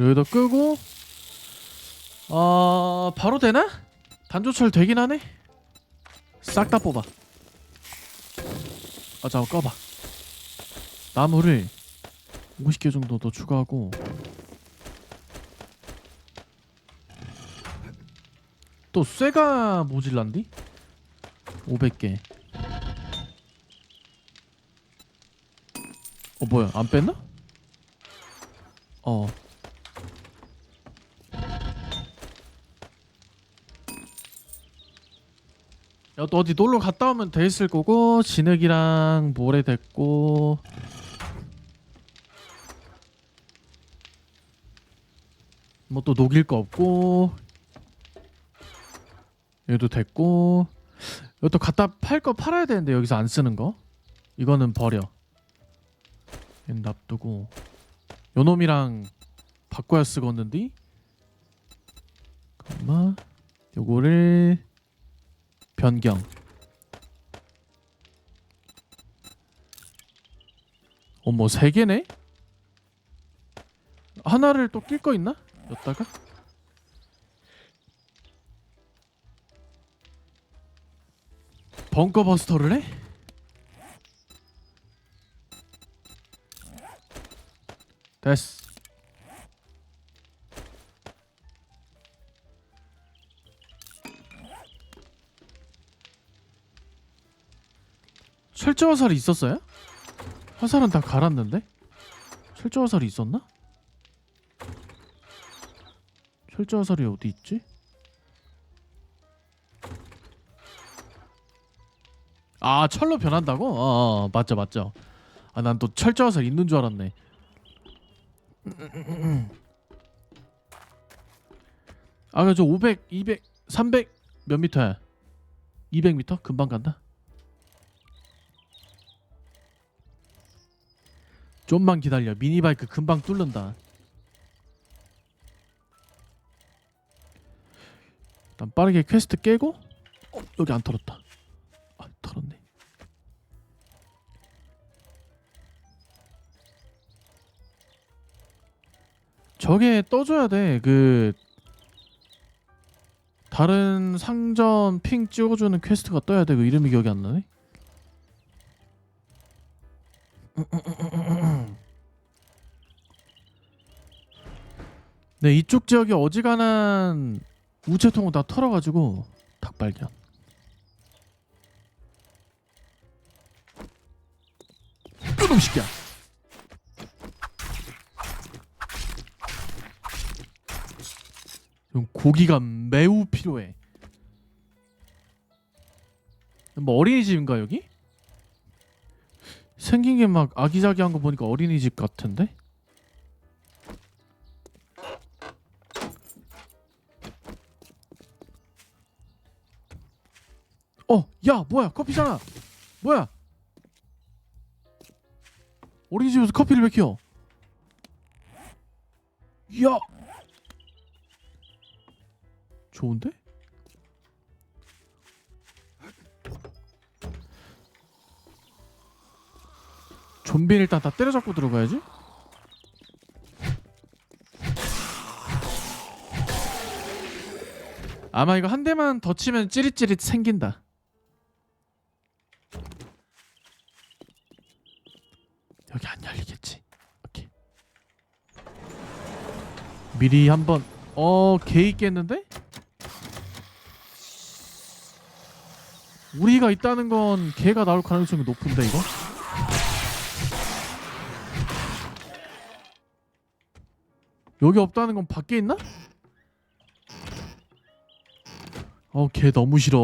여기다 끄고 어 바로 되나? 단조철 되긴 하네. 싹 다 뽑아. 아 잠깐 꺼봐. 나무를 50개 정도 더 추가하고 또 쇠가 모질란디? 500개. 어 뭐야 안 뺐나? 어. 야, 또 어디 놀러 갔다 오면 돼 있을 거고 진흙이랑 모래 됐고. 뭐 또 녹일 거 없고. 여기도 됐고. 이것도 갖다 팔 거 팔아야 되는데 여기서 안 쓰는 거? 이거는 버려. 얘는 놔두고. 요놈이랑 바꿔야 쓰겠는데 잠깐만. 요거를 변경. 어머 세 개네? 하나를 또 낄 거 있나? 여기다가? 벙커버스터를 해? 됐어 철제 화살이 있었어요? 화살은 다 갈았는데? 철제 화살이 있었나? 철제 화살이 어디 있지? 아 철로 변한다고? 어, 어 맞죠 맞죠 아 난 또 철제 화살 있는 줄 알았네 아 그저 500, 200, 300 몇 미터야? 200 미터? 금방 간다 좀만 기다려. 미니바이크 금방 뚫는다. 일단 빠르게 퀘스트 깨고 어 여기 안 털었다. 아 털었네. 저게 떠줘야 돼 그 다른 상점 핑 찍어주는 퀘스트가 떠야 돼. 그 이름이 기억이 안 나네 네 이쪽 지역이 어지간한 우체통을 다 털어가지고 닭발견. 이놈 새끼야 좀 고기가 매우 필요해. 뭐 어린이집인가 여기? 생긴 게 막 아기자기한 거 보니까 어린이집 같은데? 어, 야, 뭐야? 커피잖아. 뭐야? 어린이집에서 커피를 왜 키워? 야, 좋은데? 좀비는 일단 다 때려잡고 들어가야지. 아마 이거 한 대만 더 치면 찌릿찌릿 생긴다. 여기 안 열리겠지. 오케이. 미리 한번 어, 개 있겠는데? 우리가 있다는 건 개가 나올 가능성이 높은데 이거? 여기 없다는 건 밖에 있나? 어, 개 너무 싫어.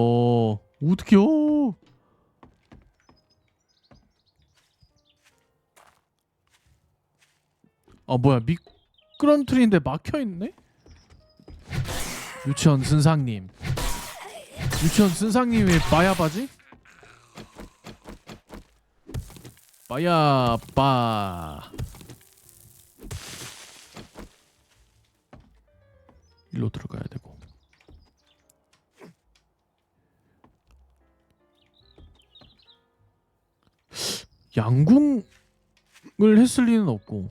어떡해요? 아, 뭐야. 미끄럼틀인데 막혀있네? 유치원 선상님. 유치원 선상님이 빠야바지? 빠야바. 일로 들어가야 되고 양궁을 했을 리는 없고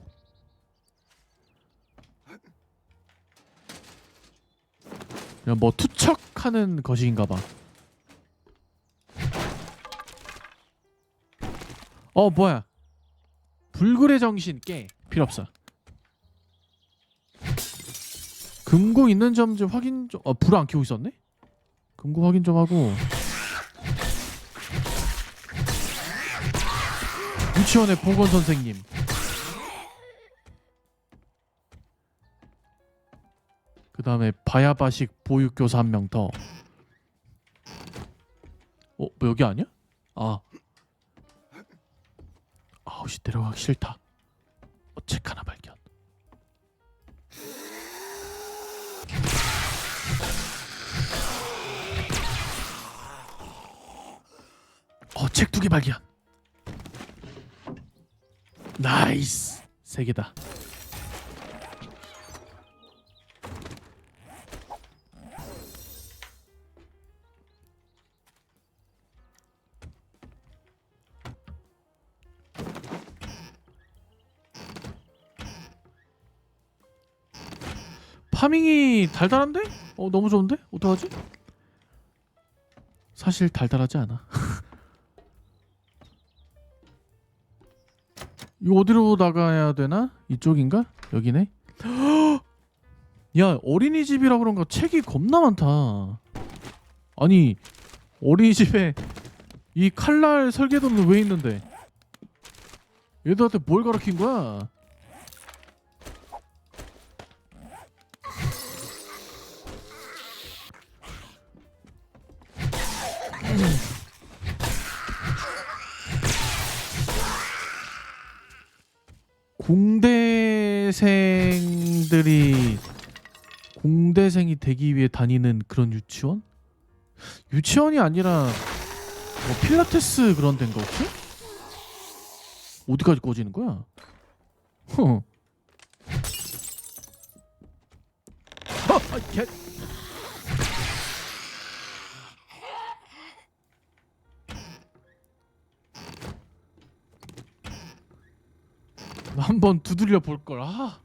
그냥 뭐 투척하는 것인가 봐. 어 뭐야? 불굴의 정신 깨 필요 없어. 금고 있는 점 좀 확인 좀. 어불 안 켜고 있었네? 금고 확인 좀 하고. 유치원의 보건 선생님. 그 다음에 바야바식 보육교사 한 명 더. 어, 뭐 여기 아니야? 아. 아우씨 내려가기 싫다. 어, 책 하나 발 어, 책 두 개 발견. 나이스. 세 개다. 파밍이 달달한데? 어 너무 좋은데? 어떡하지? 사실 달달하지 않아. 이거 어디로 나가야 되나? 이쪽인가? 여기네. 야 어린이집이라 그런가 책이 겁나 많다. 아니 어린이집에 이 칼날 설계도는 왜 있는데? 얘들한테 뭘 가르친 거야? 공대생들이 공대생이 되기 위해 다니는 그런 유치원? 유치원이 아니라 뭐 필라테스 그런 데인가 혹시? 어디까지 꺼지는 거야? 허. 어, 아, 개. 한번 두들려 볼 걸. 아.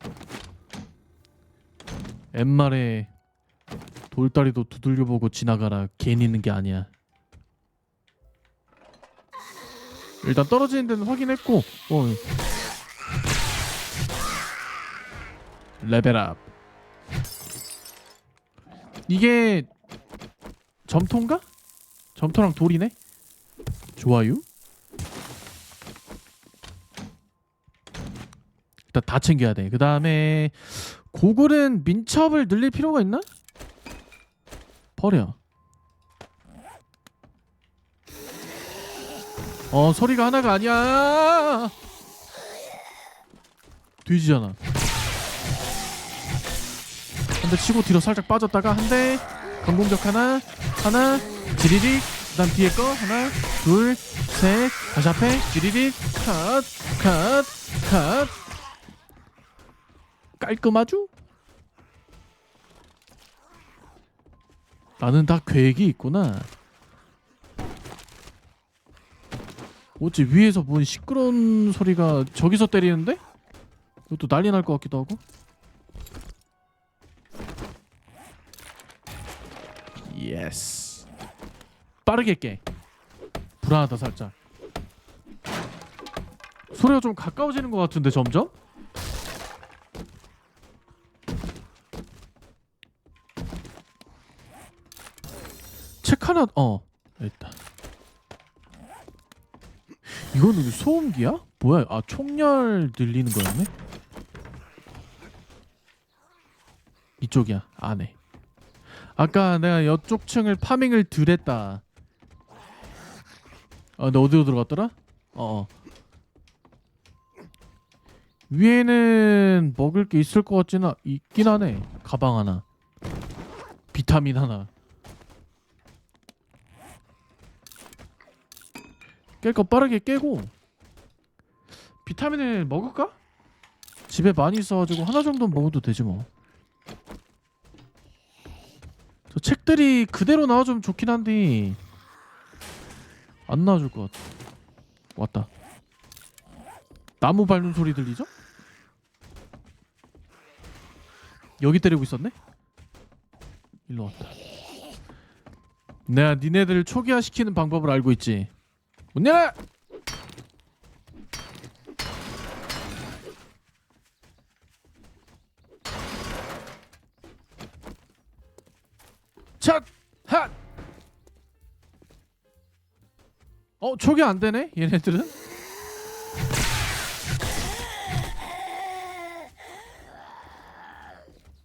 옛말에 돌다리도 두들려 보고 지나가라. 괜히 있는 게 아니야. 일단 떨어지는 데는 확인했고. 어. 레벨업. 이게 점토인가? 점토랑 돌이네. 좋아요. 일단 다 챙겨야 돼. 그 다음에 고글은 민첩을 늘릴 필요가 있나? 버려. 어 소리가 하나가 아니야. 돼지잖아. 한 대 치고 뒤로 살짝 빠졌다가 한 대 강공격 하나 하나 지리릭 그다음 뒤에 거 하나 둘 셋 다시 앞에 지리릭 컷 컷 컷 깔끔하죠? 나는 다 계획이 있구나. 어째 위에서 뭔 시끄러운 소리가 저기서 때리는데? 이것도 난리 날 것 같기도 하고. 예스. 빠르게 깨. 불안하다 살짝. 소리가 좀 가까워지는 것 같은데 점점? 책 하나 어 있다. 이거는 소음기야? 뭐야? 아 총열 들리는 거였네? 이쪽이야 안에. 아까 내가 이쪽 층을 파밍을 덜했다. 아, 근데 어디로 들어갔더라? 어. 어. 위에는 먹을 게 있을 것 같지는 않- 있긴 하네. 가방 하나, 비타민 하나. 깰 거 빠르게 깨고 비타민을 먹을까? 집에 많이 있어가지고 하나 정도 는 먹어도 되지 뭐. 저 책들이 그대로 나와주면 좋긴 한데 안 나와줄 것 같아. 왔다. 나무 밟는 소리 들리죠? 여기 때리고 있었네? 일로 왔다. 내가 니네들을 초기화시키는 방법을 알고 있지. 문 열어! 첫! 핫! 어, 초기 안 되네? 얘네들은?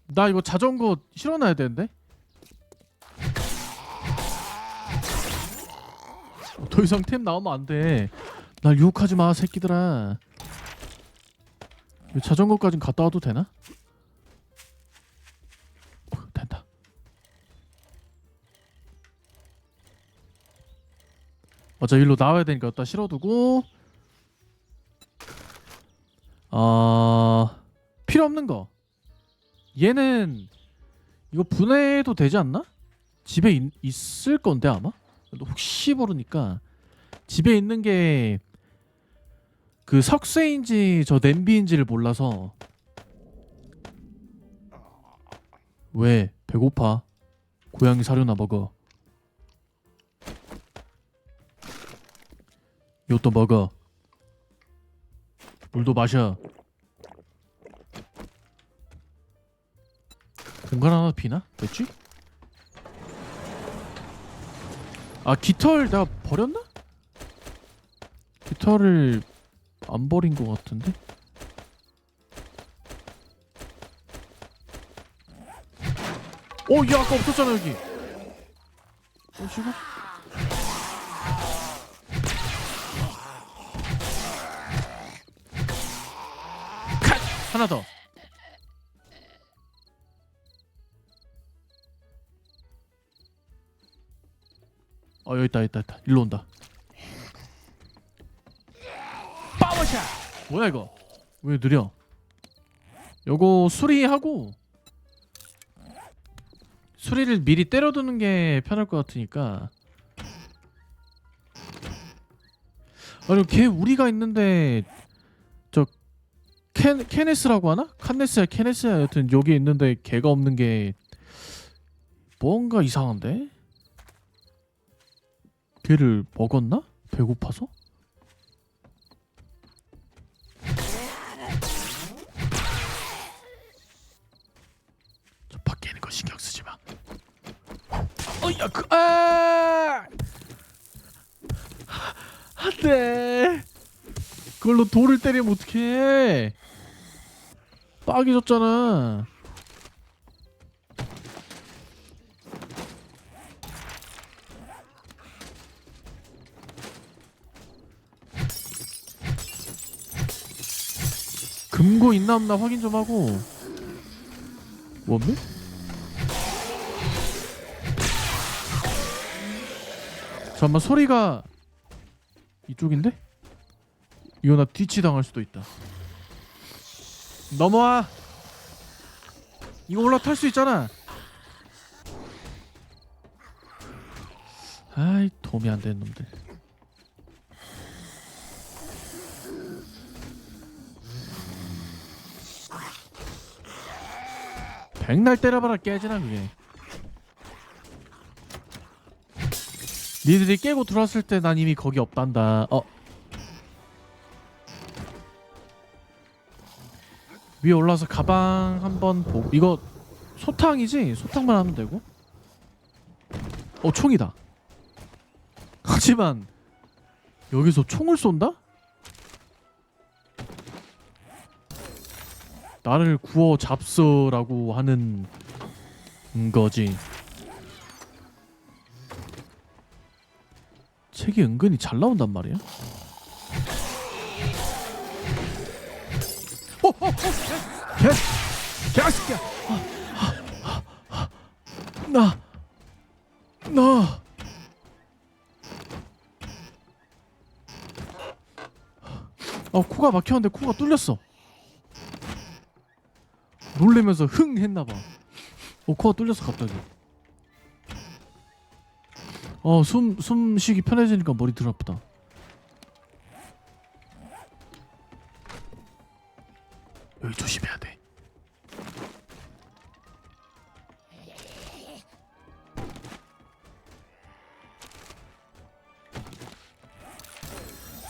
나 이거 자전거 실어놔야 되는데? 더 이상 템 나오면 안 돼. 날 유혹하지 마, 새끼들아. 이 자전거까진 갔다 와도 되나? 어, 된다. 맞아, 일로 나와야 되니까 여기다 실어두고. 어... 필요 없는 거. 얘는 이거 분해도 되지 않나? 집에 있, 있을 건데 아마? 혹시 모르니까 집에 있는 게 그 석쇠인지 저 냄비인지를 몰라서 왜 배고파 고양이 사료나 먹어 이것도 먹어 물도 마셔 공간 하나 비나? 됐지? 아 깃털 내가 버렸나? 깃털을 안 버린 것 같은데? 어, 얘 아까 없었잖아 여기. 어, 지금? 컷! 하나 더. 어 여기 있다 여기 있다 여기 있다 일로 온다 파워샷 뭐야 이거 왜 느려 요거 수리하고 수리를 미리 때려두는 게 편할 것 같으니까 아니 걔 우리가 있는데 저 캔, 케네스라고 하나? 칸네스야 케네스야 여튼 여기 있는데 걔가 없는 게 뭔가 이상한데? 걔를 먹었나? 배고파서? 어야 그 아! 안돼. 그걸로 돌을 때리면 어떡해? 빠개졌잖아. 금고 있나 없나 확인 좀 하고 원무? 잠깐만 소리가 이쪽인데? 이거 나 뒤치 당할 수도 있다. 넘어와! 이거 올라탈 수 있잖아. 아이 도움이 안 되는 놈들. 백날 때려봐라 깨지나 그게 니들이 깨고 들어왔을 때 난 이미 거기 없단다 어 위에 올라서 가방 한번 보고 이거 소탕이지? 소탕만 하면 되고 어 총이다 하지만 여기서 총을 쏜다? 나를 구워 잡서라고 하는 거지. 책이 은근히 잘 나온단 말이야. 어, 어, 어, 개, 개새끼야. 나, 나. 어 코가 막혔는데 코가 뚫렸어. 놀래면서 흥 했나봐. 어 코가 뚫려서 갑자기. 어, 숨, 숨 쉬기 편해지니까 머리 덜 아프다. 여기 조심해야 돼.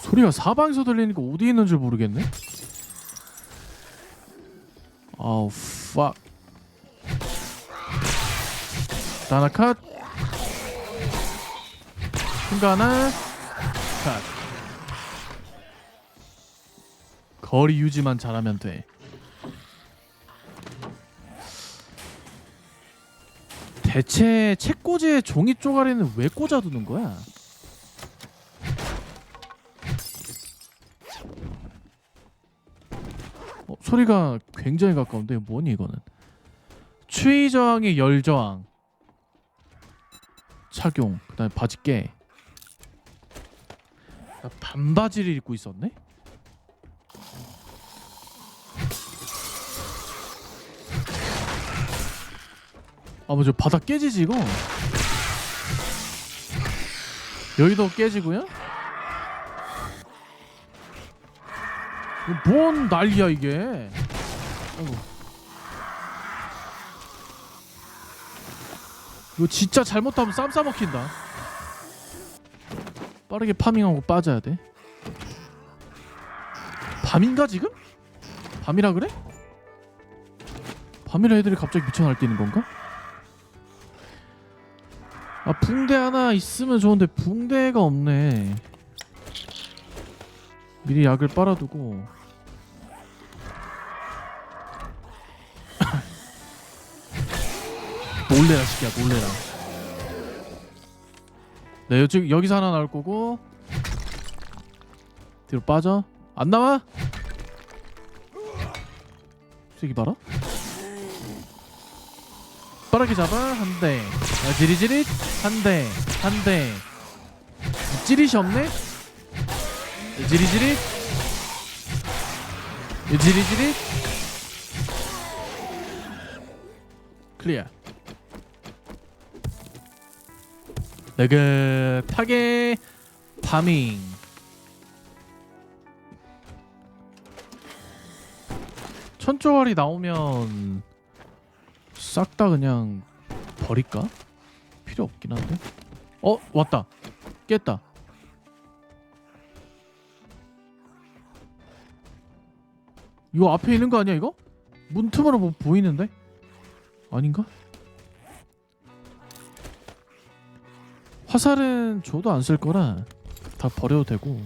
소리가 사방에서 들리니까 어디 있는 줄 모르겠네. 아우, fuck. 다나카 큰거 하나 컷. 거리 유지만 잘하면 돼. 대체 책꽂이에 종이 쪼가리는 왜 꽂아두는 거야? 어, 소리가 굉장히 가까운데 뭐니 이거는? 추위 저항의 열 저항 착용. 그다음에 바지 깨. 나 반바지를 입고 있었네? 아 뭐죠 바닥 깨지지 이거 여기도 깨지고요 뭔 난리야 이게 아이고. 이거 진짜 잘못하면 쌈 싸먹힌다 빠르게 파밍하고 빠져야 돼 밤인가 지금? 밤이라 그래? 밤이라 애들이 갑자기 미쳐 날뛰는 건가? 아 붕대 하나 있으면 좋은데 붕대가 없네 미리 약을 빨아두고 놀래라 시키야 놀래라 네 여기, 여기서 하나 나올 거고. 뒤로 빠져. 안 나와? 새끼 봐라. 빠르게 잡아. 한대. 아, 지리지릿 한대. 한대. 찌릿이 없네. 지리지릿 지리지릿 클리어 느긋하게 파밍 천조알이 나오면 싹 다 그냥 버릴까? 필요 없긴 한데. 어 왔다. 깼다. 이거 앞에 있는 거 아니야 이거? 문틈으로 뭐 보이는데? 아닌가? 화살은 줘도 안 쓸 거라 다 버려도 되고.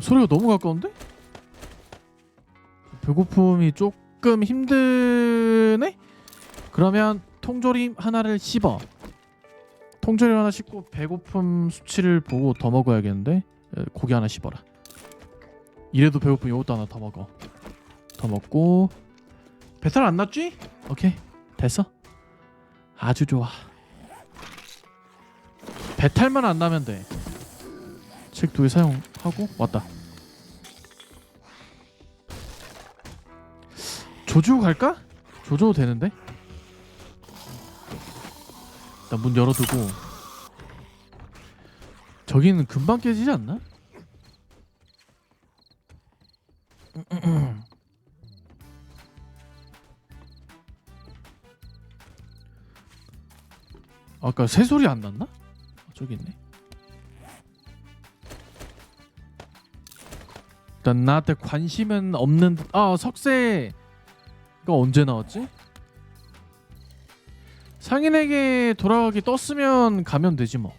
소리가 너무 가까운데? 배고픔이 조금 힘드네? 그러면 통조림 하나를 씹어 통조림 하나 씹고 배고픔 수치를 보고 더 먹어야겠는데 에, 고기 하나 씹어라 이래도 배고픔 이것도 하나 더 먹어. 더 먹고. 배탈 안 났지? 오케이. 됐어? 아주 좋아. 배탈만 안 나면 돼책 두 개 사용하고 왔다. 조지고 갈까? 조져도 되는데? 일단 문 열어두고. 저기는 금방 깨지지 않나? 아까 새 소리 안 났나? 아, 저기 있네. 일단 나한테 관심은 없는 듯- 아 석쇠가 언제 나왔지? 상인에게 돌아가기 떴으면 가면 되지 뭐.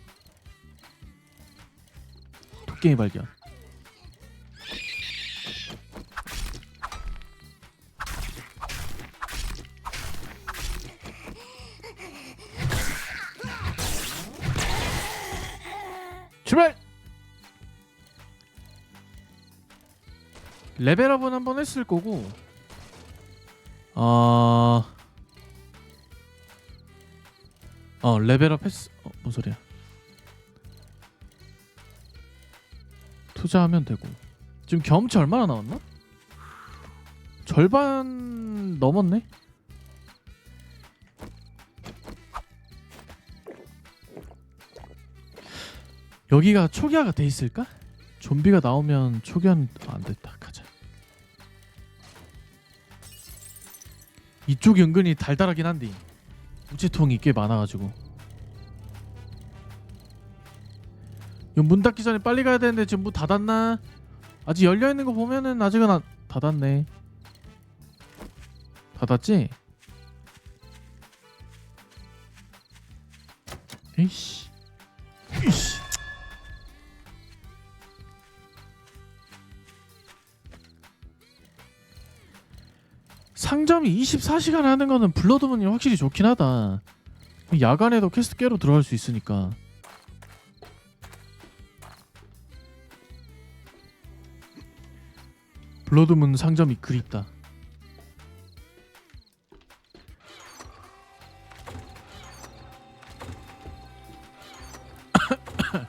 토끼이 발견. 레벨업은 한번 했을 거고. 어... 어 레벨업 했어 어, 뭔 소리야. 투자하면 되고. 지금 경험치 얼마나 나왔나? 절반 넘었네? 여기가 초기화가 돼 있을까? 좀비가 나오면 초기화는 아, 안 됐다 이쪽이 은근히 달달하긴 한데 우체통이 꽤 많아가지고 문 닫기 전에 빨리 가야 되는데 지금 문 닫았나? 아직 열려 있는 거 보면은 아직은 안 닫았네. 닫았지? 에이씨. 이씨. 상점이 24시간 하는 거는 블러드문이 확실히 좋긴 하다. 야간에도 퀘스트 깨로 들어갈 수 있으니까. 블러드문 상점이 그립다.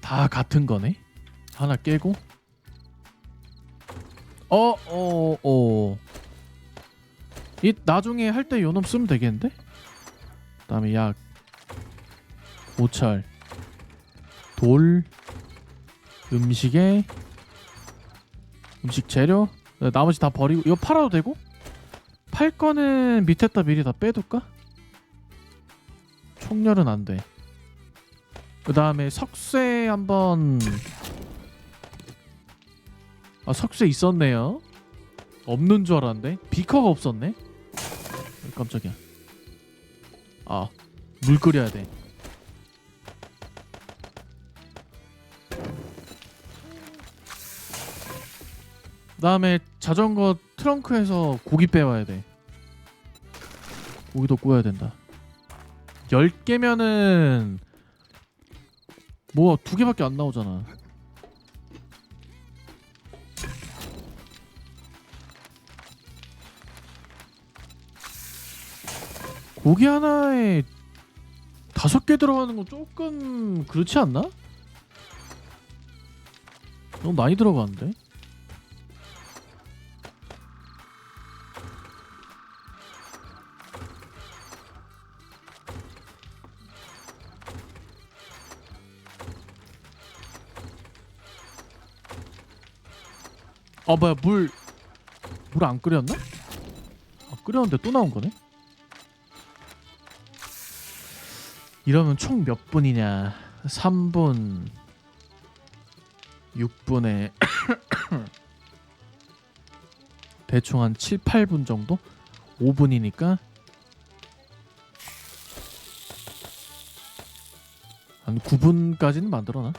다 같은 거네. 하나 깨고. 어, 어, 어. 이 나중에 할 때 요놈 쓰면 되겠는데? 그다음에 약, 오철, 돌, 음식에 음식 재료, 네, 나머지 다 버리고 이거 팔아도 되고? 팔 거는 밑에다 미리 다 빼둘까? 총열은 안 돼. 그 다음에 석쇠 한번 아 석쇠 있었네요. 없는 줄 알았는데 비커가 없었네. 어, 깜짝이야. 아 물 끓여야 돼. 그다음에 자전거 트렁크에서 고기 빼와야 돼. 고기도 구워야 된다. 10개면은 뭐 두 개밖에 안 나오잖아. 고기 하나에 다섯 개 들어가는 건 조금 그렇지 않나? 너무 많이 들어가는데? 아 뭐야 물 물 안 끓였나? 아 끓였는데 또 나온 거네? 이러면 총 몇 분이냐? 3분 6분에 대충 한 7, 8분 정도? 5분이니까 한 9분까지는 만들어놔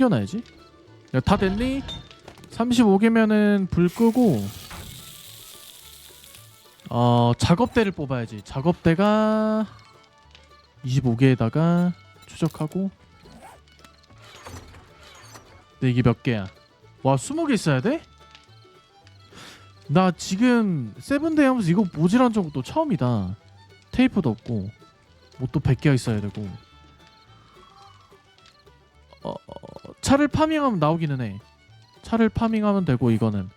챙겨놔야지. 야, 다 됐니? 35개면은 불 끄고 어 작업대를 뽑아야지. 작업대가 25개에다가 추적하고 근데 이게 몇 개야? 와 20개 있어야 돼? 나 지금 세븐데이 하면서 이거 모질한 적도 처음이다. 테이프도 없고 뭐 또 100개가 있어야 되고 어, 어, 차를 파밍하면 나오기는 해. 차를 파밍하면 되고 이거는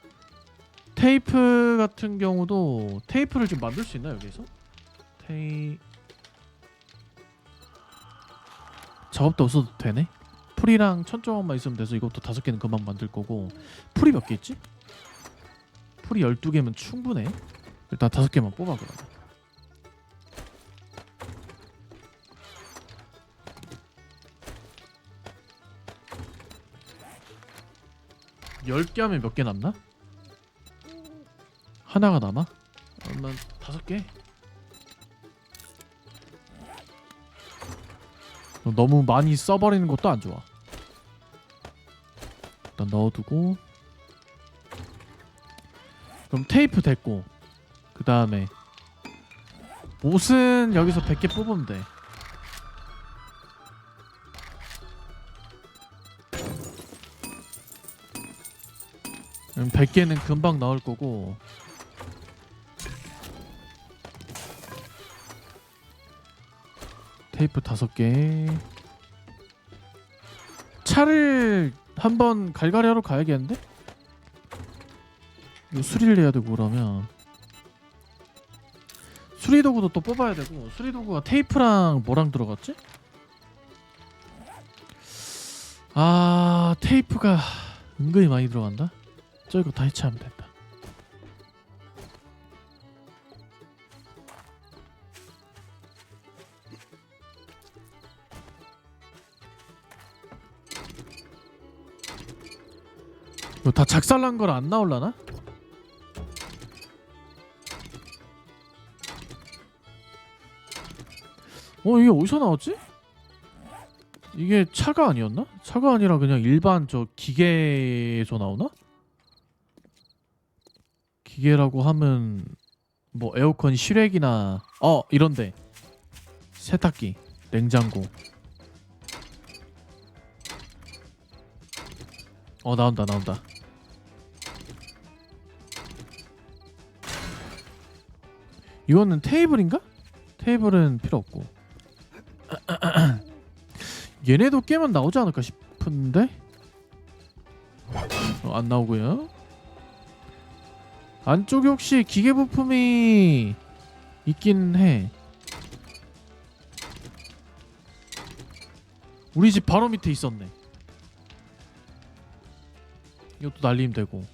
테이프 같은 경우도 테이프를 좀 만들 수 있나 여기서? 테이 작업도 없어도 되네. 풀이랑 천조각만 있으면 돼서 이것도 다섯 개는 금방 만들 거고 풀이 몇 개 있지? 풀이 12개면 충분해. 일단 다섯 개만 뽑아 그러면. 열개 하면 몇 개 남나? 하나가 남아? 그러면 다섯 개? 너무 많이 써버리는 것도 안 좋아. 일단 넣어두고 그럼 테이프 됐고 그 다음에 옷은 여기서 100개 뽑으면 돼. 그럼 100개는 금방 나올 거고 테이프 다섯 개 차를 한번 갈갈이 하러 가야겠는데? 이거 수리를 해야 되고 그러면 수리 도구도 또 뽑아야 되고 수리 도구가 테이프랑 뭐랑 들어갔지? 아 테이프가 은근히 많이 들어간다. 저거 다 해체하면 된다. 이거 다 작살난 걸 안 나올라나? 어 이게 어디서 나왔지? 이게 차가 아니었나? 차가 아니라 그냥 일반 저 기계에서 나오나? 기계라고 하면 뭐 에어컨 실외기나 어 이런데. 세탁기, 냉장고. 어 나온다 나온다. 이거는 테이블인가? 테이블은 필요 없고. 얘네도 깨면 나오지 않을까 싶은데? 어, 안 나오고요 안쪽에 혹시 기계 부품이 있긴 해. 우리 집 바로 밑에 있었네. 이것도 날리면 되고.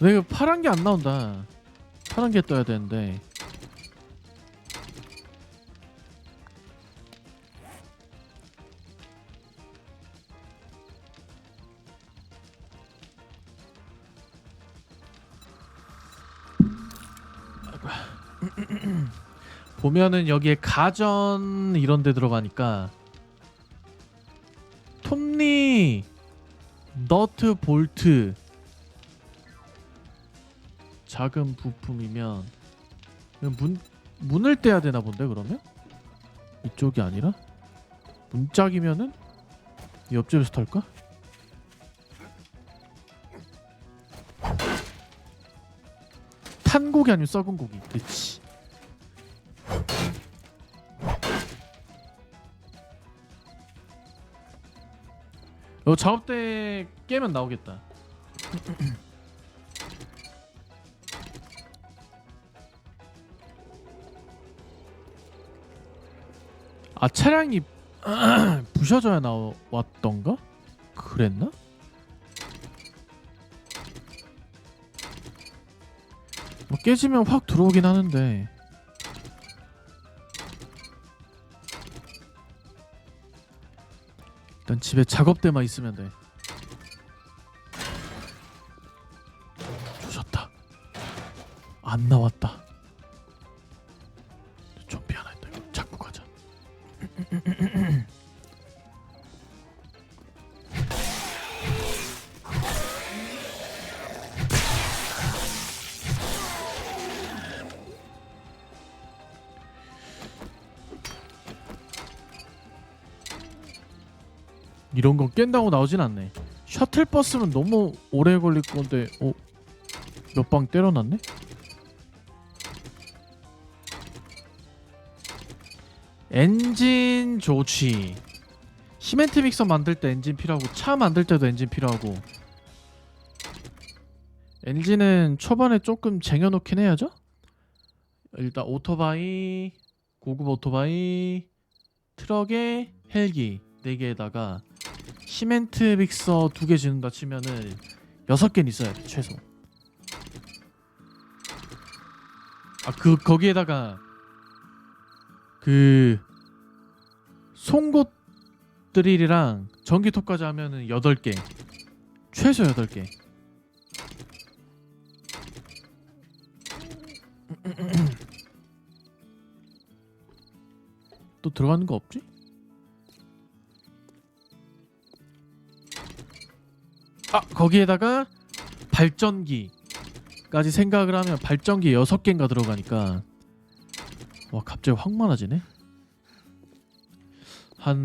왜 이거 파란 게 안 나온다. 파란 게 떠야 되는데 보면은 여기에 가전 이런 데 들어가니까 톱니 너트 볼트 작은 부품이면 문 문을 떼야 되나 본데 그러면? 이쪽이 아니라? 문짝이면은 옆집에서 털까? 탄 고기 아니면 썩은 고기? 그치 어 작업대 깨면 나오겠다 아 차량이 부셔져야 나왔던가? 그랬나? 뭐 깨지면 확 들어오긴 하는데 일단 집에 작업대만 있으면 돼. 조졌다. 안 나왔다 이런 건 깬다고 나오진 않네. 셔틀버스는 너무 오래 걸릴 건데, 어? 몇 방 때려놨네? 엔진 조치. 시멘트 믹서 만들 때 엔진 필요하고 차 만들 때도 엔진 필요하고. 엔진은 초반에 조금 쟁여놓긴 해야죠. 일단 오토바이, 고급 오토바이, 트럭에 헬기 4개에다가 시멘트 믹서 두개 지는다 치면은 여섯 개는 있어야 돼 최소. 아 그 거기에다가 그 송곳 드릴이랑 전기톱까지 하면은 여덟 개 최소 여덟 개. 또 들어가는 거 없지? 아 거기에다가 발전기까지 생각을 하면 발전기 6개인가 들어가니까 와 갑자기 확 많아지네